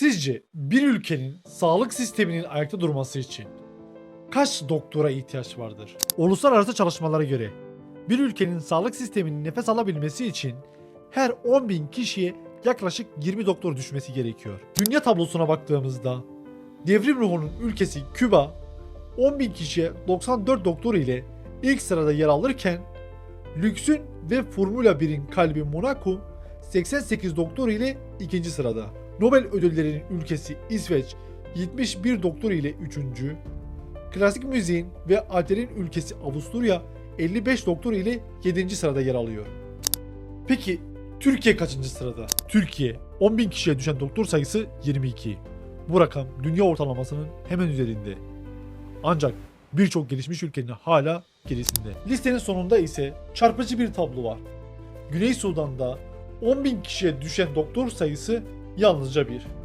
Sizce bir ülkenin sağlık sisteminin ayakta durması için kaç doktora ihtiyaç vardır? Uluslararası çalışmalara göre bir ülkenin sağlık sisteminin nefes alabilmesi için her 10 bin kişiye yaklaşık 20 doktor düşmesi gerekiyor. Dünya tablosuna baktığımızda devrim ruhunun ülkesi Küba 10 bin kişiye 94 doktor ile ilk sırada yer alırken lüksün ve Formula 1'in kalbi Monaco 88 doktor ile ikinci sırada. Nobel ödüllerinin ülkesi İsveç 71 doktor ile üçüncü. Klasik müziğin ve alterin ülkesi Avusturya 55 doktor ile 7. sırada yer alıyor. Peki Türkiye kaçıncı sırada? Türkiye 10.000 kişiye düşen doktor sayısı 22. Bu rakam dünya ortalamasının hemen üzerinde. Ancak birçok gelişmiş ülkenin hala gerisinde. Listenin sonunda ise çarpıcı bir tablo var. Güney Sudan'da 10.000 kişiye düşen doktor sayısı yalnızca bir.